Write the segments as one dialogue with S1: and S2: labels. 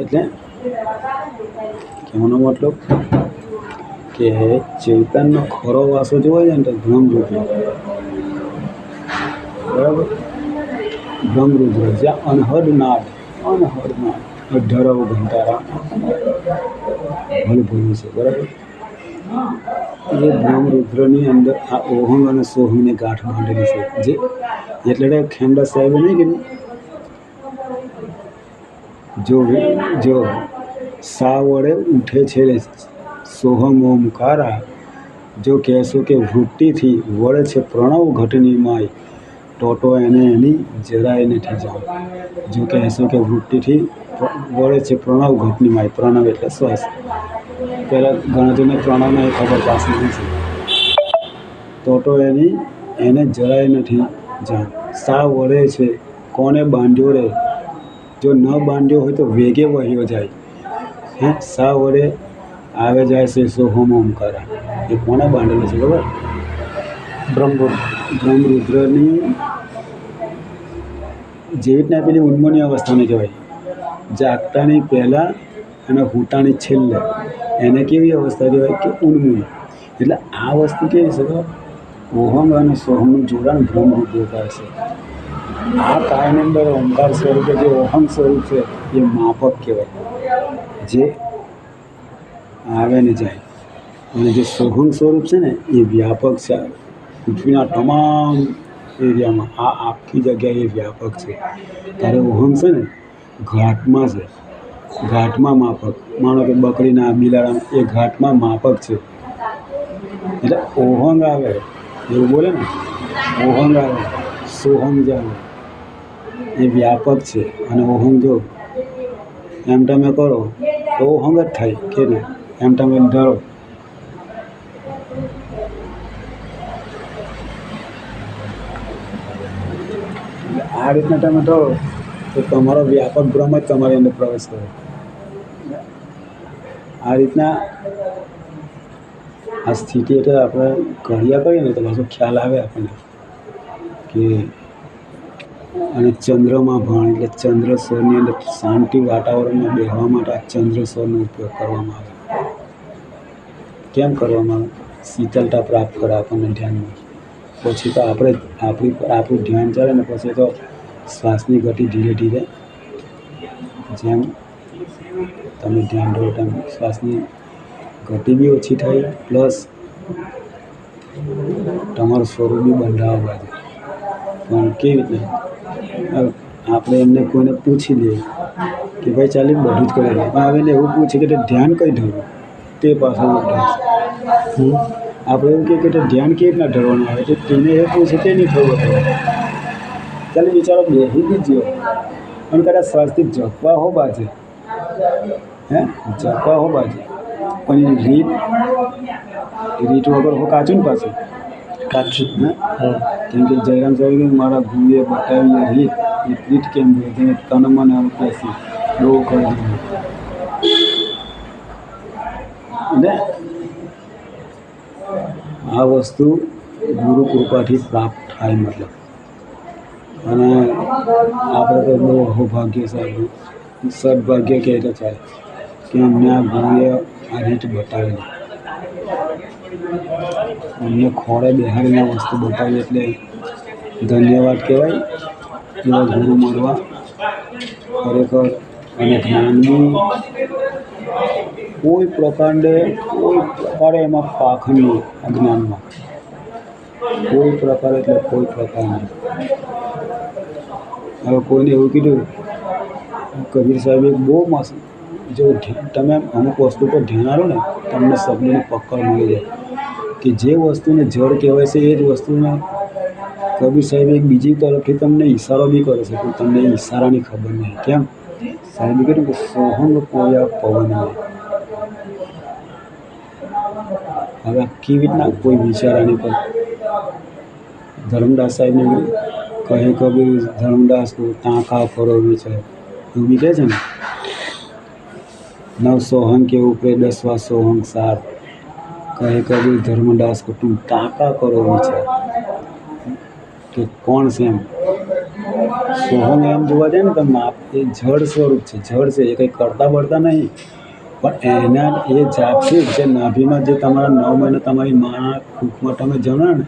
S1: એટલે કહેવાનો મતલબ કે ચેતનનો ખરો વાસો જોવો છે ને તો ભ્રમરુદ્ર બરાબર? ભ્રમરુદ્ર જ્યાં અનહદ નાદ અનહદ નાદ, અઢારવ ઘંટારા ભલભૂમિ છે. બરાબર? એ બ્રહ્મરુદ્રની અંદર આ ઓહંગ અને સોહંગની ગાંઠ બાંધેલી છે. જે એટલે ખેમડા સાહેબે નહીં કીધું? જો જો સા વડે ઉઠે છે સોહમ ઓમકારા જો કહેશો કે વૃત્તિથી વળે છે પ્રણવ ઘટની માય તો એને એની જરાય નથી જાઓ જો કહેશો કે વૃત્તિથી વળે છે પ્રણવ ઘટની માય, પ્રણવ એટલે શ્વાસ પહેલાં ગણતરીને પ્રણવને ખબર પાસે નથી તો એની એને જરાય નથી જાણ. સા વળે છે, કોને બાંધ્યો રે? જો ન બાંધ્યો હોય તો વેગે વહ્યો જાય. હે? સા વડે આવે જાય છે સોહમ ઓમકારા એ કોણે બાંધેલો છે, ખબર?
S2: બ્રહ્મરુદ્ર.
S1: બ્રહ્મરુદ્રની જેવી રીતના પેલી ઉન્મોની અવસ્થાને કહેવાય. જાગતાની પહેલાં અને હૂટાની છેલ્લે. એને કેવી અવસ્થા કહેવાય કે ઉન્મૂળ એટલે આ વસ્તુ કેવી છે, ખબર? ઓહમ અને સોહમનું જોડાણ બ્રહ્મરુદ્ર થાય છે. આ કાળની અંદર ઓમકાર સ્વરૂપે જે ઓહમ સ્વરૂપ છે, એ માપક કહેવાય. જે આવે ને જાય. અને જે સોહમ સ્વરૂપ છે ને, એ વ્યાપક છે. પૃથ્વીના તમામ એરિયામાં આ આખી જગ્યાએ વ્યાપક છે. ત્યારે ઓહમ છે ને, ઘાટમાં છે. ઘાટમાં માપક માનો કે બકરીના બિલાડાના એ ઘાટમાં માપક છે. એટલે ઓહંગ આવે, એવું બોલે ને? ઓહંગ આવે, સોહંગ આવે. એ વ્યાપક છે અને ઓહંગ જો એમ તમે કરો તો ઓહંગ જ થાય કે નહીં એમ તમે ધરો. આ રીતના તમે ધરો, તો તમારો વ્યાપક ભ્રમ જ તમારી અંદર પ્રવેશ કરે. આ રીતના આ સ્થિતિ એટલે આપણે ઘડિયા કરીએ ને તો પાછો ખ્યાલ આવે આપણને કે અને ચંદ્રમાં ભાણ, એટલે ચંદ્ર સ્વરની અંદર શાંતિ વાતાવરણમાં બેહવા માટે આ ચંદ્ર સ્વરનો ઉપયોગ કરવામાં આવે. કેમ કરવામાં આવે? શીતળતા પ્રાપ્ત કરે આપણને ધ્યાનમાં. પછી તો આપણે આપણી આપણું ધ્યાન ચાલે ને પછી તો શ્વાસની ગતિ ધીરે ધીરે જેમ તમે ધ્યાન રહો તેમ શ્વાસની ગતિ બી ઓછી થાય, પ્લસ તમારું સ્વરૂપ બી બંધાવવા પણ કેવી રીતે? આપણે એમને કોઈને પૂછી લઈએ કે ભાઈ ચાલી બધું જ કરે છે. પણ હવે એવું પૂછે કે ધ્યાન કઈ ધરવું તે પાછળ હમ. આપણે એવું કહે કે ધ્યાન કેવી રીતના ધરવાનું આવે? છે તેને એ પૂછે તે નહીં થવું ચાલે બિચારો બેસી બી જયો. અને કદાચ સ્વાસ્થ્ય જપવા હો બાજે. હે? જપવા હો બાજે. પણ રીત રીત વગર હો કાચું ને પાછું. હે કેમ કે જયરામ સાહેબ મારા ગુરુએ બતાવી રીત એ પીઠ કેમ જોઈએ તેને તન મને કહેશે બહુ કરી દીધું ને આ વસ્તુ ગુરુ કૃપાથી પ્રાપ્ત થાય મતલબ અને આપણે તો બહુ સાહેબ સદભાગ્ય કહે તો ચાલે કે અમને આ ગુરુએ આ રીત બતાવેલી અમને ખોળે બેહાડીને વસ્તુ બતાવી એટલે ધન્યવાદ કહેવાય. એવા ગુરુ મળવા. ખરેખર અને જ્ઞાનની કોઈ પ્રકાંડે, કોઈ પ્રકારે એમાં પાખંડ નહીં અજ્ઞાનમાં કોઈ પ્રકાર એટલે કોઈ પ્રકાર નહીં. હવે કોઈને એવું કીધું, કબીર સાહેબે બહુ મસ્ત, જો તમે અમુક વસ્તુ પર ધ્યાન આવો ને, તમને શબ્દની પકડ મળી જાય. કે જે વસ્તુને જળ કહેવાય છે, એ જ વસ્તુને કબીર સાહેબ એક બીજી તરફથી તમને ઈશારો બી કરે છે, પણ તમને ઈશારાની ખબર નહીં. કેમ? સાહેબે કહ્યું કે સોહંગ પોયા પવનમાં હવે કેવી રીતના કોઈ વિચારાની પર? ધર્મદાસ સાહેબને કહે કબીર ધર્મદાસ તાંકા ફરો વિચાર એવું બી કહે છે ને? નવ સોહંગ કે ઉપરે દસવા સોહંગ સાર. કહે કબીર ધર્મદાસ કુટુંબ તાંકા કરો વિચાર કે કોણ છે એમ? સોહમ એમ જોવા જાય ને તો માપ એ જળ સ્વરૂપ છે જળ છે, એ કંઈ કરતા બળતા નહીં. પણ એના એ જાતથી જે નાભીમાં જે તમારા નવ મહિના તમારી માના કૂખમાં તમે જણો ને,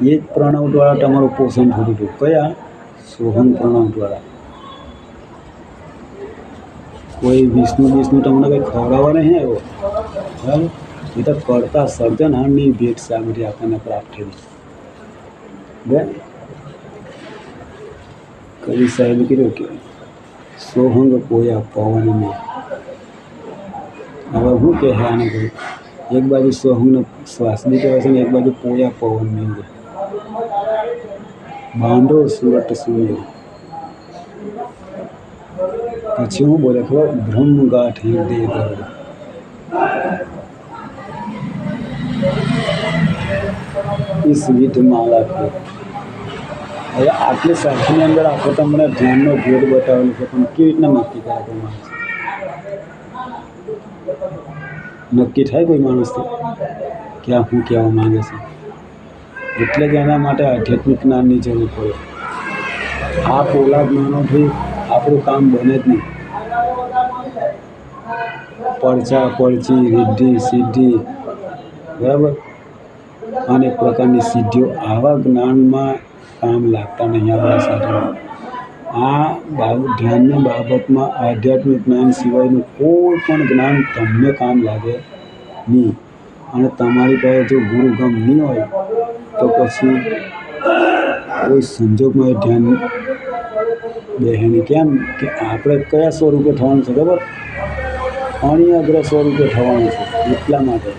S1: એ જ પ્રણવ દ્વારા તમારું પોષણ થતું હતું. કયા? સોહમ પ્રણવ દ્વારા કોઈ વિષ્ણુ વિષ્ણુ તમને કંઈ ખવડાવવા નહીં આવ્યો? બરાબર? તો કરતા સર્જનહારની ભેટ સામે આપણને પ્રાપ્ત થઈ બે. કવિ સાહેબ કીધું કે સોહંગ પોયા પવન મેં. હવે શું કહે આને કહ્યું એક બાજુ સોહંગનો શ્વાસ બી કહેવાય છે ને એક બાજુ પોયા પવન મેં બાંધો સુરત સૂર્ય પછી હું બોલે ખબર બ્રહ્મ ગાંઠ હૃદય ઈસ વિધ માલા હવે આટલી સાથીની અંદર આપણે તમને ધ્યાનનો ભેદ બતાવેલો છે, પણ કેવી રીતના નક્કી કરે કોઈ માણસ? નક્કી થાય કોઈ માણસથી કે આ શું કહેવા માંગે છે? એટલે જ એના માટે આધ્યાત્મિક જ્ઞાનની જરૂર પડે. આ પોલા જ્ઞાનોથી આપણું કામ બને જ નહીં. પડચા પડચી રિદ્ધિ, સિદ્ધિ, બરાબર? અનેક પ્રકારની સિદ્ધિઓ આવા જ્ઞાનમાં કામ લાગતા નહીં આપણા સાધનો આ બાબત, ધ્યાનની બાબતમાં આધ્યાત્મિક જ્ઞાન સિવાયનું કોઈ પણ જ્ઞાન તમને કામ લાગે નહીં. અને તમારી પાસે જો ગુરુગમ નહીં હોય, તો પછી કોઈ સંજોગમાં એ ધ્યાન બેહેની કેમ? કે આપણે કયા સ્વરૂપે થવાનું છે, ખબર? અણિઅગ્ર સ્વરૂપે થવાનું છે, એટલા માટે.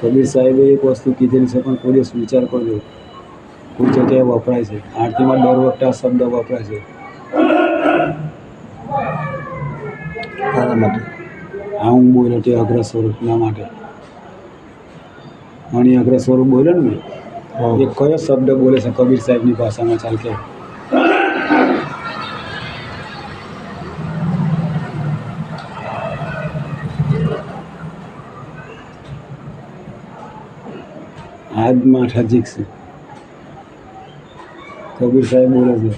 S1: કબીર સાહેબે એક વસ્તુ કીધેલી છે પણ કોઈ દિવસ વિચાર કરજો કોઈ જગ્યાએ વપરાય છે. આરતીમાં દર વખતે આ શબ્દ વપરાય છે.
S2: આના માટે.
S1: આ હું બોલ્યો તે અગ્ર સ્વરૂપના માટે. અણી અગ્ર સ્વરૂપ બોલ્યો ને એ કયો શબ્દ બોલે છે કબીર સાહેબની ભાષામાં ચાલ કે આજ માઠા જીકશે કબીર સાહેબ બોલે છે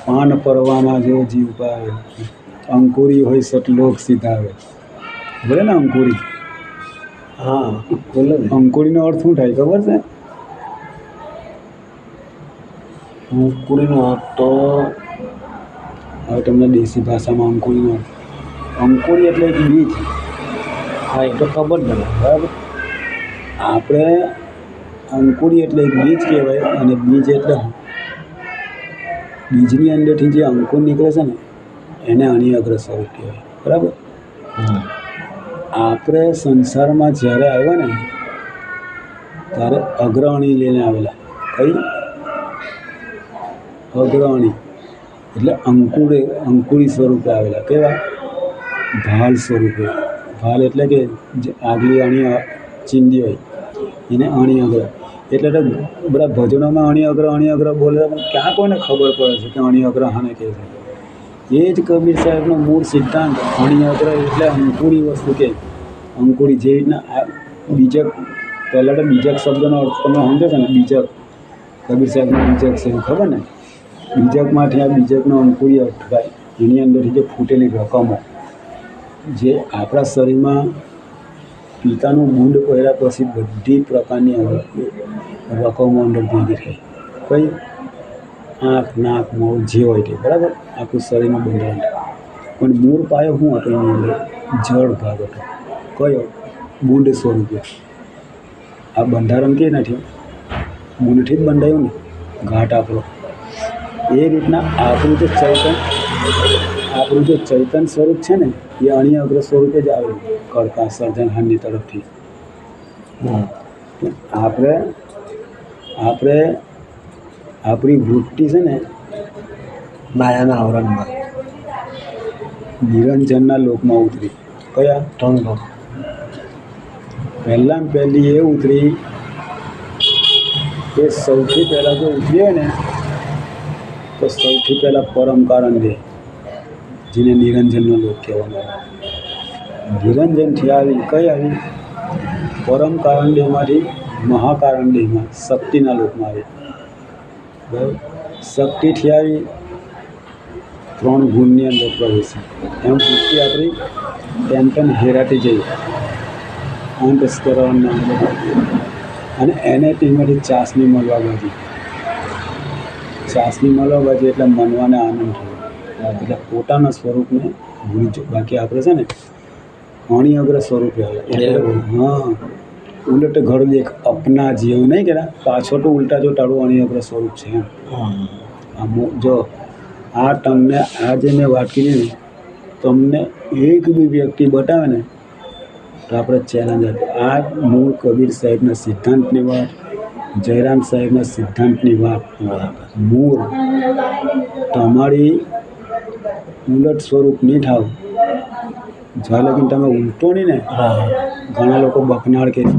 S1: પાન પરવામાં જેવો જીવ પાવે અંકુરી હોય સટલોક સીધાવે. બોલે ને અંકુરી?
S2: હા. બોલે
S1: અંકુરીનો અર્થ શું થાય ખબર છે?
S2: અંકુરીનો અર્થ તો
S1: હવે તમને દેશી ભાષામાં અંકુરીનો અંકુરી એટલે એક બીજ.
S2: હા એ તો ખબર જ
S1: બરાબર? આપણે અંકુરી એટલે એક બીજ કહેવાય અને બીજ એટલે બીજની અંદરથી જે અંકુર નીકળે છે ને એને અણિઅગ્ર સ્વરૂપ કહેવાય. બરાબર. આપણે સંસારમાં જ્યારે આવ્યા ને ત્યારે અગ્રણી લઈને આવેલા. કઈ? અગ્રણી. એટલે અંકુરે અંકુરી સ્વરૂપે આવેલા. કેવા? ભાલ સ્વરૂપે. ભાલ એટલે કે જે આગલી અણી ચીંદી હોય. એને અણી અગ્ર એટલે તો બધા ભજનોમાં અણી અગ્ર અણી અગ્ર બોલે પણ ક્યાં કોઈને ખબર પડે છે કે અણી અગ્ર હાને કહે છે? એ જ કબીર સાહેબનો મૂળ સિદ્ધાંત, અણી અગ્ર એટલે અંકુરી વસ્તુ કે અંકુરી જે રીતના બીજક પહેલાં તો બીજક શબ્દનો અર્થ તમે સમજો છો ને બીજક કબીર સાહેબનો બીજક છે, ખબર ને? બીજકમાંથી આ બીજકનો અંકુરી અર્થ થાય. એની અંદરથી જે ફૂટેલી રકમો, જે આપણા શરીરમાં પિતાનું મૂંડ પહેર્યા પછી બધી પ્રકારની રકમો અંદર ભેગી થઈ. કઈ આંખ, નાક, મોં જે હોય તે, બરાબર? આખું શરીરમાં બંધારણ પણ મૂળ પાયો શું હતો એની અંદર? જળ ભાગ હતો. કયો? બુંડ સ્વરૂપે. આ બંધારણ કે નથી બુંડથી જ બંધાયું ને? ઘાટ આપણો એ રીતના આપણું ચૈતન આપણું જે ચૈતન સ્વરૂપ છે ને એ અણિય અગ્ર સ્વરૂપે જ આવ્યું કરતા સર્જનહારની તરફથી. આપણે આપણે આપણી વૃત્તિ છે ને
S2: માયાના આવરણમાં.
S1: નિરંજનના લોકમાં ઉતરી. કયા?
S2: ઢંગો
S1: પહેલાં પહેલી એ ઉતરી. કે સૌથી પહેલાં જો ઉતરી હોય ને તો સૌથી પહેલાં પરમ કારણ દે જેને નિરંજનનો લોક કહેવામાં આવે. નિરંજનથી આવી, કઈ આવી? પરમ કારણ દેહમાંથી મહાકારણ શક્તિના લોકમાં આવી. બરાબર? શક્તિથી આવી, ત્રણ ગુણની અંદર પ્રવેશી. એમ વૃત્તિ આપણી તેમ તેમ હેરાતી જઈ અંતસ્કરણના અને એને તેમાંથી ચાસની મળવા બાજી. ચાસની મળવા બાજી એટલે મનવાને આનંદ થયો. એટલે પોતાના સ્વરૂપને ભૂલી જ બાકી આપણે છે ને અણી અગ્ર સ્વરૂપે. હા ઉલટ ઘર દેખ અપના જેવું નહીં કે પાછળ તો ઉલટા જો ટાળું અણી અગ્ર સ્વરૂપ છે એમ. જો આ તમને આ જે મેં વાત કરી ને તમને એક બી વ્યક્તિ બતાવે ને તો આપણે ચેલેન્જ આ મૂળ કબીર સાહેબના સિદ્ધાંતની વાત જયરામ સાહેબના સિદ્ધાંતની વાત. મૂળ તમારી ઉલટ સ્વરૂપ નહીં થાવ. જ્યાં લગીને તમે ઉલટો નહીં ને ઘણા લોકો બકનાળ કે છે.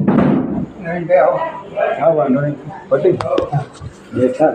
S1: હા વાંધો નહીં. બેઠા.